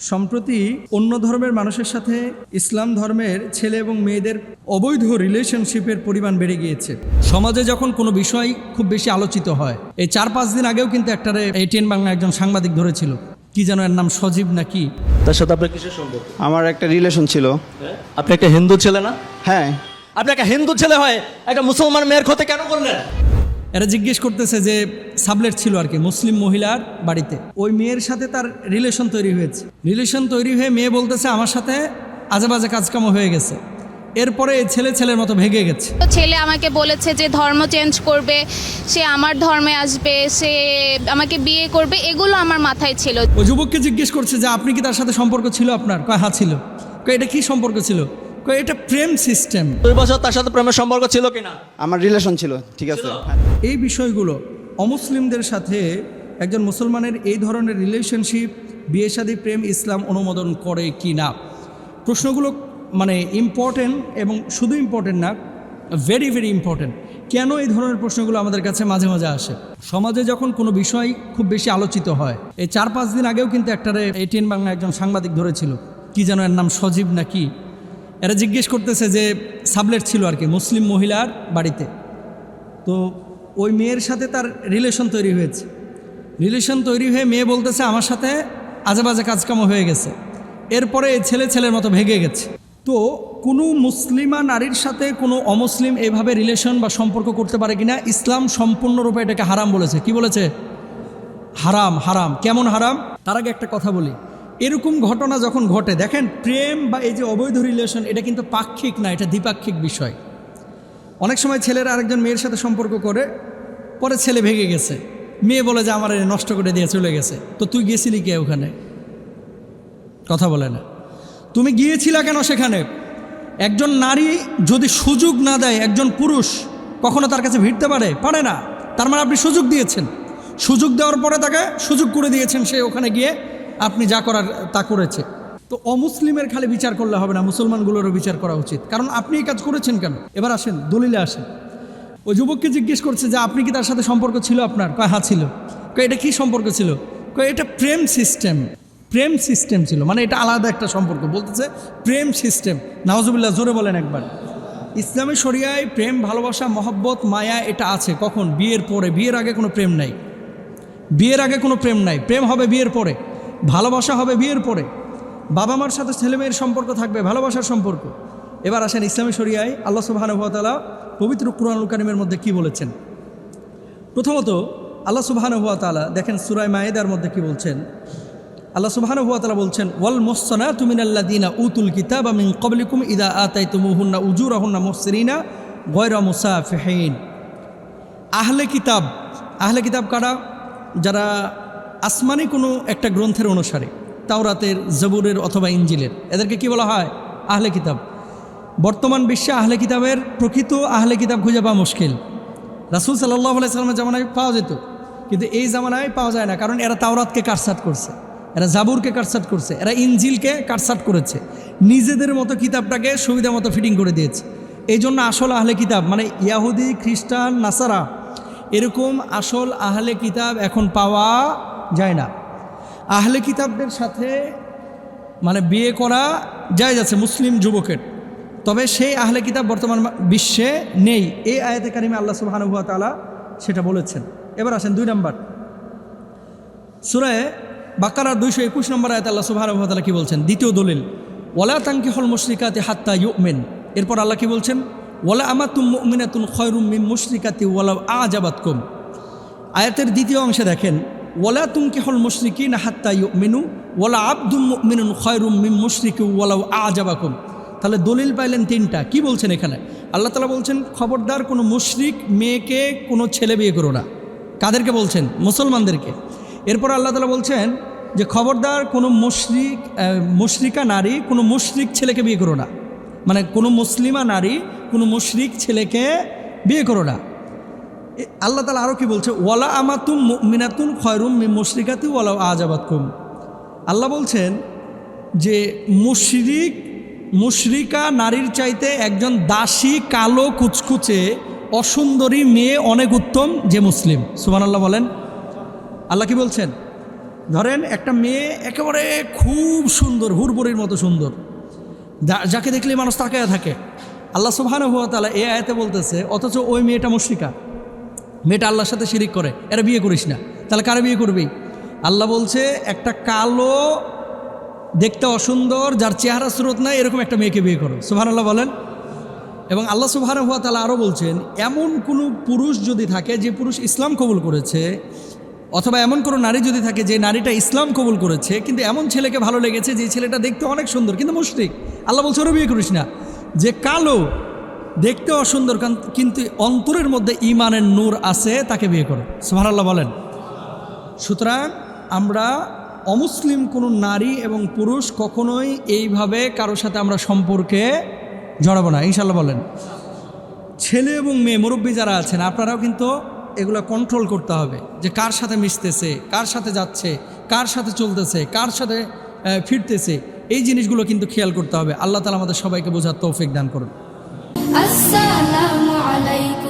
সম্প্রতি অন্য ধর্মের মানুষের সাথে ইসলাম ধর্মের ছেলে এবং মেয়েদের অবৈধ রিলেশনশিপের পরিমাণ বেড়ে গিয়েছে। সমাজে যখন কোনো বিষয় খুব বেশি আলোচিত হয় এই চার পাঁচ দিন আগেও কিন্তু একটারে এটিএন বাংলা একজন সাংবাদিক ধরেছিল। কি যেন এর নাম সজীব নাকি তার সাথে আপনার কিসের সম্পর্ক? আমার একটা রিলেশন ছিল। আপনি একটা হিন্দু ছেলে না? হ্যাঁ। আপনি একটা হিন্দু ছেলে হয় একটা মুসলমান মেয়ের ক্ষতি কেন করলেন? এরা জিজ্ঞেস করতেছে যে সাবলেট ছিল আর কি মুসলিম মহিলার বাড়িতে। ওই মেয়ের সাথে তার রিলেশন তৈরি হয়েছে। রিলেশন তৈরি হয়ে মেয়ে বলতেছে আমার সাথে আজে বাজে কাজকাম হয়ে গেছে। এরপরে ছেলে ছেলের মতো ভেগে গেছে। তো ছেলে আমাকে বলেছে যে ধর্ম চেঞ্জ করবে সে আমার ধর্মে আসবে সে আমাকে বিয়ে করবে এগুলো আমার মাথায় ছিল। ও যুবককে জিজ্ঞেস করছে যে আপনি কি তার সাথে সম্পর্ক ছিল আপনার? কয় হ্যাঁ ছিল। কয় এটা কি সম্পর্ক ছিল? কয় এটা প্রেম সিস্টেম দুই বছর তার সাথে প্রেমের সম্পর্ক ছিল কিনা? আমার রিলেশন ছিল ঠিক আছে। হ্যাঁ। এই বিষয়গুলো অমুসলিমদের সাথে একজন মুসলমানের এই ধরনের রিলেশনশিপ বিয়ে শাদী, প্রেম, ইসলাম অনুমোদন করে কি না? প্রশ্নগুলো মানে ইম্পর্টেন্ট এবং শুধু ইম্পর্টেন্ট না ভেরি ভেরি ইম্পর্টেন্ট কেন এই ধরনের প্রশ্নগুলো আমাদের কাছে মাঝে মাঝে আসে? সমাজে যখন কোনো বিষয় খুব বেশি আলোচিত হয়, এই চার পাঁচ দিন আগেও কিন্তু একটারে এটিএন বাংলা একজন সাংবাদিক ধরেছিল, কি যেন এর নাম সজীব নাকি এরা জিজ্ঞেস করতেছে যে সাবলেট ছিল আর কি, মুসলিম মহিলার বাড়িতে। তো ওই মেয়ের সাথে তার রিলেশন তৈরি হয়েছে। রিলেশন তৈরি হয়ে মেয়ে বলতেছে, আমার সাথে আজে বাজে কাজকাম হয়ে গেছে। এরপরে ছেলে ছেলের মতো ভেগে গেছে। তো কোনো মুসলিমা নারীর সাথে কোনো অমুসলিম এভাবে রিলেশন বা সম্পর্ক করতে পারে কিনা, ইসলাম সম্পূর্ণরূপে এটাকে হারাম বলেছে। কি বলেছে? হারাম হারাম। কেমন হারাম? তার আগে একটা কথা বলি। এরকম ঘটনা যখন ঘটে, দেখেন, প্রেম বা এই যে অবৈধ রিলেশন এটা কিন্তু পাক্ষিক না, এটা দ্বিপাক্ষিক বিষয়। অনেক সময় ছেলেরা আরেকজন মেয়ের সাথে সম্পর্ক করে পরে ছেলে ভেঙে গেছে। মেয়ে বলে যে, আমার নষ্ট করে দিয়ে চলে গেছে। তো তুই গেছিলি কে ওখানে? কথা বলে না। তুমি গিয়েছিলা কেন সেখানে? একজন নারী যদি সুযোগ না দেয়, একজন পুরুষ কখনো তার কাছে ভিড়তে পারে? পারে না। তার মানে আপনি সুযোগ দিয়েছেন। সুযোগ দেওয়ার পরে তাকে সুযোগ করে দিয়েছেন সে ওখানে গিয়ে আপনি যা করার, তা করেছে। তো অমুসলিমের খালি বিচার করলে হবে না। মুসলমানগুলোরও বিচার করা উচিত। কারণ আপনি এই কাজ করেছেন কেন? এবার আসেন, দলিলে আসেন। ওই যুবককে জিজ্ঞেস করছে যে, আপনি কি তার সাথে সম্পর্ক ছিল আপনার? কয় হ্যাঁ ছিল। কয়, এটা কি সম্পর্ক ছিল? কয়, এটা প্রেম সিস্টেম প্রেম সিস্টেম ছিল। মানে এটা আলাদা একটা সম্পর্ক। বলতেছে, প্রেম সিস্টেম নওয়াজুবিল্লাহ জোরে বলেন একবার। ইসলামী শরিয়ায় প্রেম, ভালোবাসা, মহব্বত, মায়া এটা আছে। কখন? বিয়ের পরে। বিয়ের আগে কোনো প্রেম নাই। বিয়ের আগে কোনো প্রেম নাই। প্রেম হবে বিয়ের পরে। ভালোবাসা হবে বিয়ের পরে। বাবা মার সাথে ছেলেমেয়ের সম্পর্ক থাকবে, ভালোবাসার সম্পর্ক। এবার আসেন ইসলামী শরিয়ায় আল্লাহ সুবাহানুভাতালা পবিত্র কুরআনুল কারিমের মধ্যে কি বলেছেন? প্রথমত, আল্লাহ সুবাহানুভাতালা দেখেন সুরায় মায়েদার মধ্যে কি বলছেন? আল্লাহ সুবাহানুভাতালা বলছেন, ওয়াল মোসনা তুমিনাল্লা দিনা উতুল কিতাব আমিন কবলিকুম ইদা আতাই তুমুহুন্না উজুর আহুন্না মোসরিনা গয়রা মুসাফেহীন। আহলে কিতাব আহলে কিতাব কারা? যারা আসমানি কোনো একটা গ্রন্থের অনুসারে, তাওরাতের, জবুরের অথবা ইঞ্জিলের, এদেরকে কি বলা হয়? আহলে কিতাব। বর্তমান বিশ্বে আহলে কিতাবের প্রকৃত আহলে কিতাব খুঁজে পাওয়া মুশকিল। রাসুল সাল্লাহ আলাইসালামের জামানায় পাওয়া যেত, কিন্তু এই জামানায় পাওয়া যায় না, কারণ এরা তাওরাতকে কাটসাট করছে, এরা জাবুরকে কাটসাট করছে, এরা ইঞ্জিলকে কাটসাট করেছে, নিজেদের মতো কিতাবটাকে সুবিধা মতো ফিটিং করে দিয়েছে। এই জন্য আসল আহলে কিতাব মানে ইয়াহুদি, খ্রিস্টান, নাসারা, এরকম আসল আহলে কিতাব এখন পাওয়া যায় না। আহলে কিতাবদের সাথে মানে বিয়ে করা যায় যাচ্ছে মুসলিম যুবকের। তবে সেই আহলে কিতাব বর্তমান বিশ্বে নেই। এই আয়াতে কারিমে আল্লাহ সুবাহানুভা তালা সেটা বলেছেন। এবার আসেন দুই নম্বর। সুরায় বাকারার দুইশো একুশ নম্বর আয়াত আল্লাহ সুবাহানুভা তালা কি বলছেন? দ্বিতীয় দলিল, ওয়ালা তাঙ্কি হল মুশরিকাতে হাত্তা ইউমেন। এরপর আল্লাহ কি বলছেন? ওয়ালা আমাতুম মুমিনাতুন খয়রুম মিম মুশরিকাতি ওয়ালা আজাবাতকুম। আয়াতের দ্বিতীয় অংশে দেখেন, ওয়ালা তুমকি হল মুশরিকি না হাত্তা ইউমিনু, ওয়ালা আব্দুম মিনুন খয়রুম মিম মুশরিকি ওয়ালাউ আজাবাকুম। তাহলে দলিল পাইলেন তিনটা। কি বলছেন এখানে? আল্লাহ তালা বলছেন, খবরদার কোনো মুশরিক মেয়েকে কোনো ছেলে বিয়ে করো না। কাদেরকে বলছেন? মুসলমানদেরকে। এরপর আল্লাহ তালা বলছেন যে, খবরদার কোনো মুশরিক মুশরিকা নারী কোনো মুশরিক ছেলেকে বিয়ে করো না। মানে কোনো মুসলিমা নারী কোনো মুশরিক ছেলেকে বিয়ে করো না। আল্লাহ তালা আরও কি বলছে? ওয়ালা আমাতুম মিনাতুন খয়রুম মুশরিকাতি ওয়ালা আজাবাতকুম আল্লাহ বলছেন যে, মুশরিক মুশরিকা নারীর চাইতে একজন দাসী, কালো, কুচকুচে, অসুন্দরী মেয়ে অনেক উত্তম, যে মুসলিম। সুমান আল্লাহ বলেন। আল্লাহ কি বলছেন? ধরেন একটা মেয়ে একেবারে খুব সুন্দর, হুড়বড়ির মতো সুন্দর। যাকে দেখলে মানুষ তাকায় থাকে। আল্লাহ সুবহান হুয়া তালা এ আয়তে বলতেছে, অথচ ওই মেয়েটা মুশ্রিকা। মেয়েটা আল্লাহর সাথে শিরিক করে, এরা বিয়ে করিস না। তাহলে কারে বিয়ে করবি? আল্লাহ বলছে, একটা কালো দেখতে অসুন্দর, যার চেহারা স্রোত নাই, এরকম একটা মেয়েকে বিয়ে করো। সুবহান আল্লাহ বলেন। এবং আল্লাহ সুবহান হুয়া তালা আরও বলছেন, এমন কোনো পুরুষ যদি থাকে যে পুরুষ ইসলাম কবুল করেছে, অথবা এমন কোনো নারী যদি থাকে যে নারীটা ইসলাম কবুল করেছে, কিন্তু এমন ছেলেকে ভালো লেগেছে যে ছেলেটা দেখতে অনেক সুন্দর, কিন্তু মুশরিক। আল্লাহ বলছে, ওরা বিয়ে করিস না। যে কালো দেখতে অসুন্দর কিন্তু অন্তরের মধ্যে ইমানের নূর আছে, তাকে বিয়ে করো। সুবহান আল্লাহ বলেন। সুতরাং আমরা অমুসলিম কোনো নারী এবং পুরুষ কখনোই এইভাবে কারোর সাথে আমরা সম্পর্কে জড়াবো না। ইনশাল্লাহ বলেন। ছেলে এবং মেয়ে, মুরব্বী যারা আছেন, আপনারাও কিন্তু এগুলো কন্ট্রোল করতে হবে যে কার সাথে মিশতেছে, কার সাথে যাচ্ছে, কার সাথে চলতেছে, কার সাথে ফিরতেছে। এই জিনিসগুলো কিন্তু খেয়াল করতে হবে। আল্লাহ তালা আমাদের সবাইকে বোঝার তৌফিক দান করুন। আসসালামু আলাইকুম।